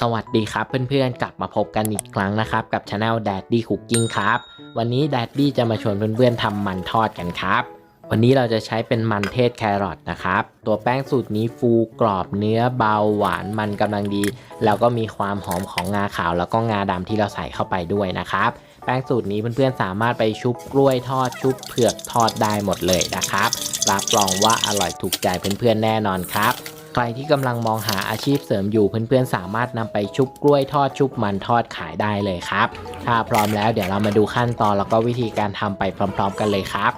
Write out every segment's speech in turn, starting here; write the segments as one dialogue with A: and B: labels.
A: สวัสดีครับเพื่อนๆ กลับมาพบกันอีกครั้งนะครับ กับช anel Daddy Cooking ครับ วันนี้ Daddy จะมาชวนเพื่อนๆทำมันทอดกันครับ วันนี้เราจะใช้เป็นมันเทศแครอทนะครับ ตัวแป้งสูตรนี้ฟูกรอบเนื้อเบาหวานมันกำลังดี แล้วก็มีความหอมของงาขาวแล้วก็งาดำที่เราใส่เข้าไปด้วยนะครับ แป้งสูตรนี้เพื่อนๆสามารถไปชุบกล้วยทอดชุบเผือกทอดได้หมดเลยนะครับรับรองว่าอร่อยถูกใจเพื่อนๆแน่นอนครับ ใครที่กำลังมองหาอาชีพเสริมอยู่เพื่อนๆ สามารถนำไปชุบกล้วยทอดชุบมันทอดขายได้เลยครับ ถ้าพร้อมแล้วเดี๋ยวเรามาดูขั้นตอนแล้วก็วิธีการทำไปพร้อม ๆ กันเลยครับ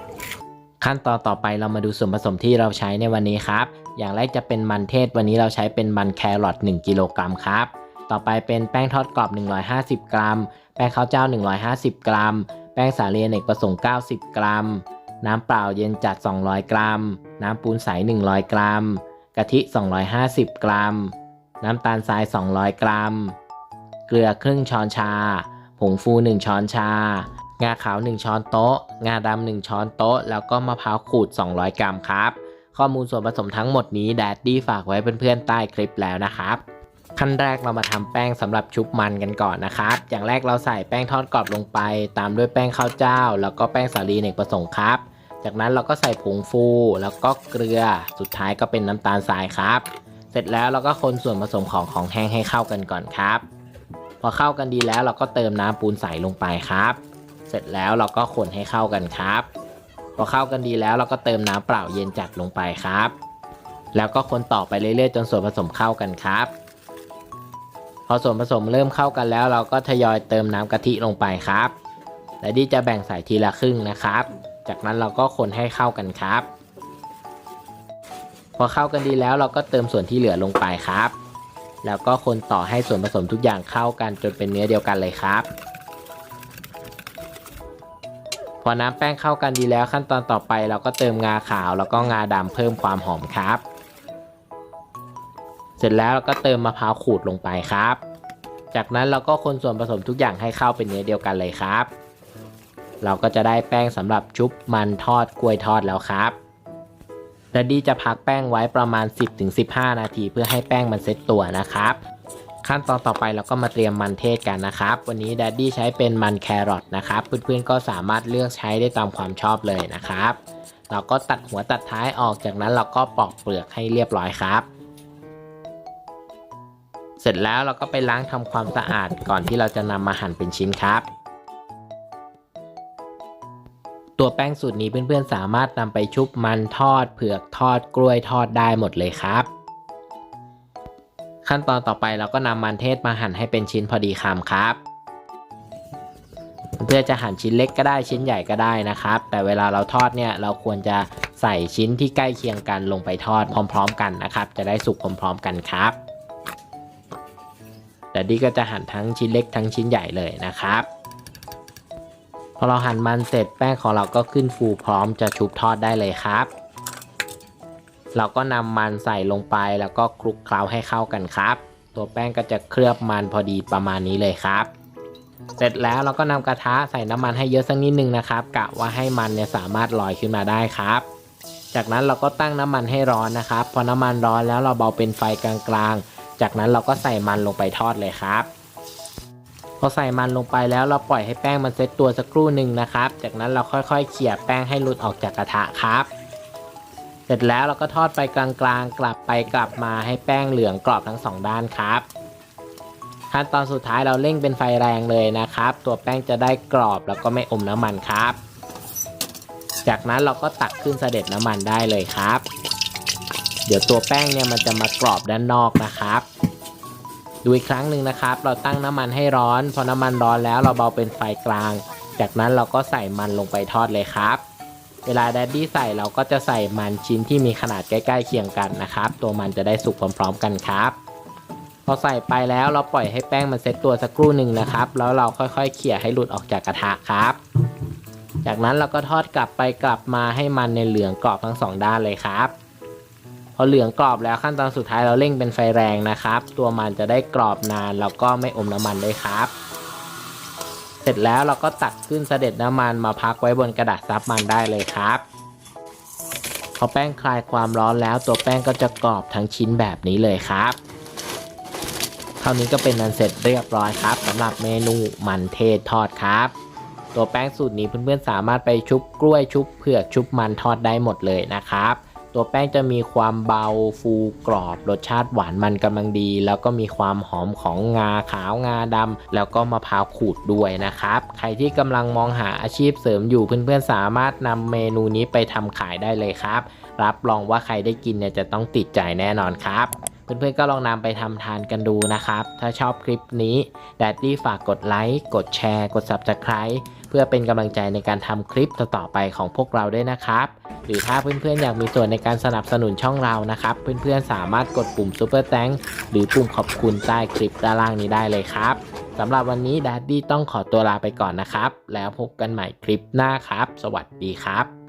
A: ขั้นตอนต่อไปเรามาดูส่วนผสมที่เราใช้ในวันนี้ครับ อย่างแรกจะเป็นมันเทศวันนี้เราใช้เป็นมันแครอท1กิโลกรัมครับ ต่อไปเป็นแป้งทอดกรอบ 150 กรัม แป้งข้าวเจ้า 150 กรัม แป้งสาลีอเนกประสงค์ 90 กรัม น้ำเปล่าเย็นจัด 200 กรัม น้ำปูนใส 100 กรัม กะทิ 250 กรัม น้ำตาลทราย 200 กรัม เกลือครึ่งช้อนชา ผงฟู 1 ช้อนชา งาขาว 1 ช้อนโต๊ะ งาดำ1ช้อนโต๊ะ แล้วก็มะพร้าวขูด 200 กรัมครับ ข้อมูลส่วนผสมทั้งหมดนี้แดดดี้ฝากไว้เพื่อนๆใต้คลิปแล้วนะครับขั้นแรกเรามาทำแป้งสำหรับชุบมันกันก่อนนะครับ อย่างแรกเราใส่แป้งทอดกรอบลงไป ตามด้วยแป้งข้าวเจ้า แล้วก็แป้งสาลีเนกประสงค์ครับ จากนั้นเราก็ใส่ผงฟูแล้วก็เกลือ สุดท้ายก็เป็นน้ำตาลทรายครับ เสร็จแล้วเราก็คนส่วนผสมของของแห้งให้เข้ากันก่อนครับ พอเข้ากันดีแล้วเราก็เติมน้ำปูนใสลงไปครับ เสร็จแล้วเราก็คนให้เข้ากันครับ พอเข้ากันดีแล้วเราก็เติมน้ำเปล่าเย็นจัดลงไปครับ แล้วก็คนต่อไปเรื่อยๆ จนส่วนผสมเข้ากันครับ พอส่วนผสมเริ่มเข้ากันแล้ว เราก็ทยอยเติมน้ำกะทิลงไปครับ และที่จะแบ่งใส่ทีละครึ่งนะครับ จากนั้นเราก็คนให้เข้ากันครับ พอเข้ากันดีแล้วเราก็เติมส่วนที่เหลือลงไปครับ แล้วก็คนต่อให้ส่วนผสมทุกอย่างเข้ากันจนเป็นเนื้อเดียวกันเลยครับ พอน้ำแป้งเข้ากันดีแล้วขั้นตอนต่อไปเราก็เติมงาขาวแล้วก็งาดำเพิ่มความหอมครับ เสร็จแล้วเราก็เติมมะพร้าวขูดลงไปครับ จากนั้นเราก็คนส่วนผสมทุกอย่างให้เข้าเป็นเนื้อเดียวกันเลยครับ เราก็จะได้แป้งสำหรับชุบมันทอดกล้วยทอดแล้วครับแดดดี้จะพักแป้งไว้ประมาณ 10-15 นาที เพื่อให้แป้งมันเซ็ตตัวนะครับ ขั้นตอนต่อไปเราก็มาเตรียมมันเทศกันนะครับ วันนี้แดดดี้ใช้เป็นมันแครอทนะครับ เพื่อนๆก็สามารถเลือกใช้ได้ตามความชอบเลยนะครับ เราก็ตัดหัวตัดท้ายออกจากนั้นเราก็ปอกเปลือกให้เรียบร้อยครับ เสร็จแล้วเราก็ไปล้างทำความสะอาดก่อนที่เราจะนำมาหั่นเป็นชิ้นครับ ตัวแป้งสูตรนี้เพื่อนๆสามารถนำไปชุบมันทอด เผือกทอดกล้วยทอดได้หมดเลยครับ ขั้นตอนต่อไปเราก็นำมันเทศมาหั่นให้เป็นชิ้นพอดีคำครับ เพื่อจะหั่นชิ้นเล็กก็ได้ชิ้นใหญ่ก็ได้นะครับ แต่เวลาเราทอดเนี่ยเราควรจะใส่ชิ้นที่ใกล้เคียงกันลงไปทอดพร้อม ๆ กันนะครับ จะได้สุกพร้อม ๆ กันครับแต่ดีก็จะหั่นทั้งชิ้นเล็กทั้งชิ้นใหญ่เลยนะครับ อเราหั่นมันเสร็จแป้งของเราก็ขึ้นฟูพร้อมจะชุบทอดได้เลยครับ เราก็นำมันใส่ลงไปแล้วก็คลุกเคล้าให้เข้ากันครับ ตัวแป้งก็จะเคลือบมันพอดีประมาณนี้เลยครับ เสร็จแล้วเราก็นำกระทะใส่น้ำมันให้เยอะสักนิดนึงนะครับกะว่าให้มันเนี่ยสามารถลอยขึ้นมาได้ครับ จากนั้นเราก็ตั้งน้ำมันให้ร้อนนะครับ พอน้ำมันร้อนแล้วเราเบาเป็นไฟกลางๆ จากนั้นเราก็ใส่มันลงไปทอดเลยครับ อใส่มันลงไปแล้วเราปล่อยให้แป้งมันเซตตัวสักครู่หนึ่งนะครับ จากนั้นเราค่อยๆเขี่ยแป้งให้หลุดออกจากกระทะครับ เสร็จแล้วเราก็ทอดไปกลางๆ กลับไปกลับมาให้แป้งเหลืองกรอบทั้งสองด้านครับ ขั้นตอนสุดท้ายเราเร่งเป็นไฟแรงเลยนะครับ ตัวแป้งจะได้กรอบแล้วก็ไม่อมน้ำมันครับ จากนั้นเราก็ตักขึ้นเสด็จน้ำมันได้เลยครับ เดี๋ยวตัวแป้งเนี่ยมันจะมากรอบด้านนอกนะครับ ดูอีกครั้งหนึ่งนะครับ เราตั้งน้ำมันให้ร้อน พอน้ำมันร้อนแล้วเราเบาเป็นไฟกลาง จากนั้นเราก็ใส่มันลงไปทอดเลยครับ เวลาแดดดี้ใส่เราก็จะใส่มันชิ้นที่มีขนาดใกล้ๆเคียงกันนะครับ ตัวมันจะได้สุกพร้อมๆกันครับ พอใส่ไปแล้วเราปล่อยให้แป้งมันเซตตัวสักครู่หนึ่งนะครับ แล้วเราค่อยๆเขี่ยให้หลุดออกจากกระทะครับ จากนั้นเราก็ทอดกลับไปกลับมาให้มันในเหลืองกรอบทั้งสองด้านเลยครับ พอเหลืองกรอบแล้วขั้นตอนสุดท้ายเราเร่งเป็นไฟแรงนะครับ ตัวมันจะได้กรอบนานแล้วก็ไม่อมน้ำมันด้วยครับ เสร็จแล้วเราก็ตักขึ้นเสด็จน้ำมันมาพักไว้บนกระดาษซับมันได้เลยครับพอแป้งคลายความร้อนแล้วตัวแป้งก็จะกรอบทั้งชิ้นแบบนี้เลยครับ เท่านี้ก็เป็นอันเสร็จเรียบร้อยครับสำหรับเมนูมันเทศทอดครับ ตัวแป้งสูตรนี้เพื่อนๆสามารถไปชุบกล้วยชุบเผือกชุบมันทอดได้หมดเลยนะครับ ตัวแป้งจะมีความเบาฟูกรอบรสชาติหวานมันกำลังดี แล้วก็มีความหอมของงาขาวงาดำแล้วก็มะพร้าวขูดด้วยนะครับ ใครที่กำลังมองหาอาชีพเสริมอยู่เพื่อนๆสามารถนำเมนูนี้ไปทำขายได้เลยครับ รับรองว่าใครได้กินเนี่ยจะต้องติดใจแน่นอนครับ เพื่อนๆก็ลองนำไปทำทานกันดูนะครับ ถ้าชอบคลิปนี้แดดดี้ฝากกดไลค์กดแชร์กด Subscribe เพื่อเป็นกำลังใจในการทำคลิปต่อๆไปของพวกเราด้วยนะครับหรือถ้าเพื่อนๆอยากมีส่วนในการสนับสนุนช่องเรานะครับ เพื่อนๆสามารถกดปุ่ม Super Thank หรือปุ่มขอบคุณใต้คลิปด้านล่างนี้ได้เลยครับสำหรับวันนี้แดดดี้ต้องขอตัวลาไปก่อนนะครับ แล้วพบกันใหม่คลิปหน้าครับ สวัสดีครับ